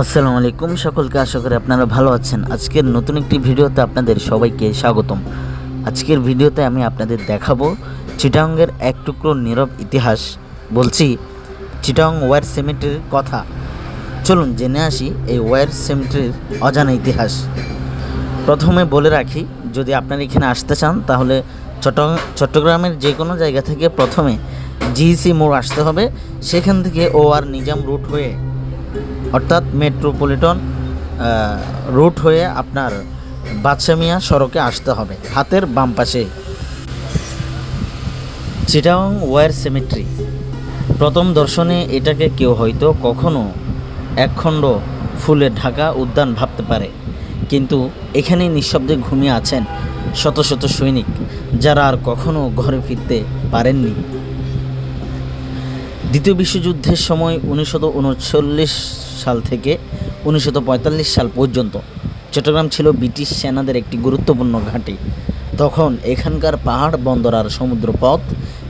আসসালামু আলাইকুম, সকলকে আশা করি আপনারা ভালো আছেন। আজকের নতুন একটি ভিডিওতে আপনাদের সবাইকে স্বাগতম। আজকের ভিডিওতে আমি আপনাদের দেখাবো চিটাঙ্গের এক টুকরো নীরব ইতিহাস। বলছি, চিটাং ওয়ার সেমেট্রির কথা। চলুন জেনে আসি এই ওয়ার সেমেট্রির অজানা ইতিহাস। প্রথমে বলে রাখি, যদি আপনারা এখানে আসতে চান, তাহলে চট্টগ্রাম চট্টগ্রামের যে কোনো জায়গা থেকে প্রথমে জিসি মোড় আসতে হবে। সেখান থেকে ও আর নিজাম রুট হয়ে অর্থাৎ মেট্রোপলিটন রুট হয়ে আপনার বাদশামিয়া সড়কে আসতে হবে, হাতের বাম পাশে চিটাং ওয়ার সেমেট্রি। প্রথম দর্শনে এটাকে কেউ হয়তো কখনো একখণ্ড ফুলে ঢাকা উদ্যান ভাবতে পারে, কিন্তু এখানে নিঃশব্দে ঘুমিয়ে আছেন শত শত সৈনিক, যারা আর কখনো ঘরে ফিরতে পারেননি। দ্বিতীয় বিশ্বযুদ্ধের সময় উনিশশো উনচল্লিশ সাল থেকে উনিশশো পঁয়তাল্লিশ সাল পর্যন্ত চট্টগ্রাম ছিল ব্রিটিশ সেনাদের একটি গুরুত্বপূর্ণ ঘাঁটি। তখন এখানকার পাহাড়, বন্দর আর সমুদ্র পথ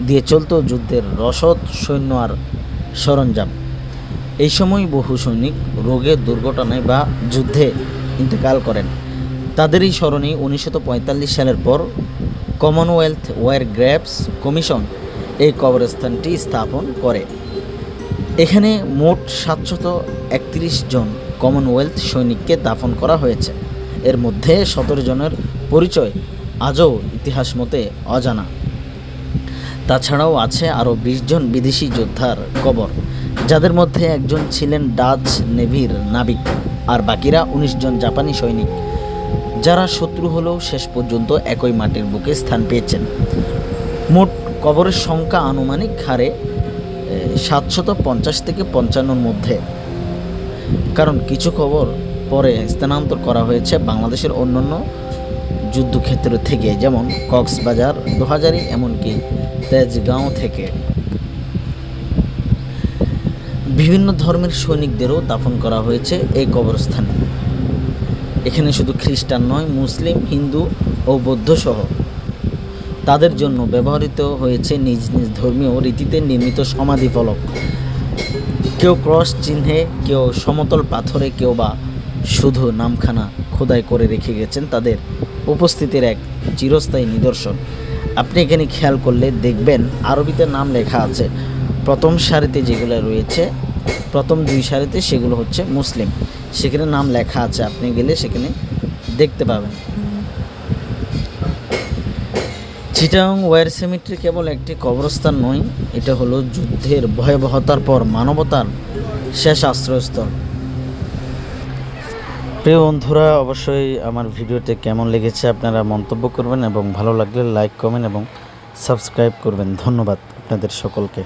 দিয়ে চলত যুদ্ধের রসদ, সৈন্য আর সরঞ্জাম। এই সময় বহু সৈনিক রোগে, দুর্ঘটনায় বা যুদ্ধে ইন্তেকাল করেন। তাদেরই স্মরণে উনিশশো সালের পর কমনওয়েলথ ওয়ার গ্র্যাপস কমিশন এই কবরস্থানটি স্থাপন করে। এখানে মোট সাতশত একত্রিশ জন কমনওয়েলথ সৈনিককে দাফন করা হয়েছে। এর মধ্যে সতেরো জনের পরিচয় আজও ইতিহাস মতে অজানা। তাছাড়াও আছে আরও বিশ জন বিদেশি যোদ্ধার কবর, যাদের মধ্যে একজন ছিলেন ডাচ নেভির নাবিক আর বাকিরা উনিশ জন জাপানি সৈনিক, যারা শত্রু হলেও শেষ পর্যন্ত একই মাটির বুকে স্থান পেয়েছেন। মোট কবরের সংখ্যা আনুমানিক হারে সাতশত পঞ্চাশ থেকে পঞ্চান্নর মধ্যে। কারণ কিছু খবর পরে স্থানান্তর করা হয়েছে বাংলাদেশের অন্যান্য যুদ্ধক্ষেত্র থেকে, যেমন কক্সবাজার, দোহাজারি, এমনকি তেজগাঁও থেকে। বিভিন্ন ধর্মের সৈনিকদেরও দাফন করা হয়েছে এই কবরস্থানে। এখানে শুধু খ্রিস্টান নয়, মুসলিম, হিন্দু ও বৌদ্ধ সহ তাদের জন্য ব্যবহৃত হয়েছে নিজ নিজ ধর্মীয় রীতিতে নির্মিত সমাধি ফলক। কেউ ক্রস চিহ্নে, কেউ সমতল পাথরে, কেউ বা শুধু নামখানা খোদাই করে রেখে গেছেন তাদের উপস্থিতির এক চিরস্থায়ী নিদর্শন। আপনি এখানে খেয়াল করলে দেখবেন আরবিতে নাম লেখা আছে, প্রথম সারিতে যেগুলো রয়েছে, প্রথম দুই সারিতে সেগুলো হচ্ছে মুসলিম। সেখানে নাম লেখা আছে, আপনি গেলে সেখানে দেখতে পাবেন। চিটাং ওয়ার সেমিট্রি কেবল একটি কবরস্থান নয়, এটা হলো যুদ্ধের ভয়াবহতার পর মানবতার শেষ আশ্রয়স্থল। প্রিয় বন্ধুরা, অবশ্যই আমার ভিডিওতে কেমন লেগেছে আপনারা মন্তব্য করবেন এবং ভালো লাগলে লাইক, কমেন্ট এবং সাবস্ক্রাইব করবেন। ধন্যবাদ আপনাদের সকলকে।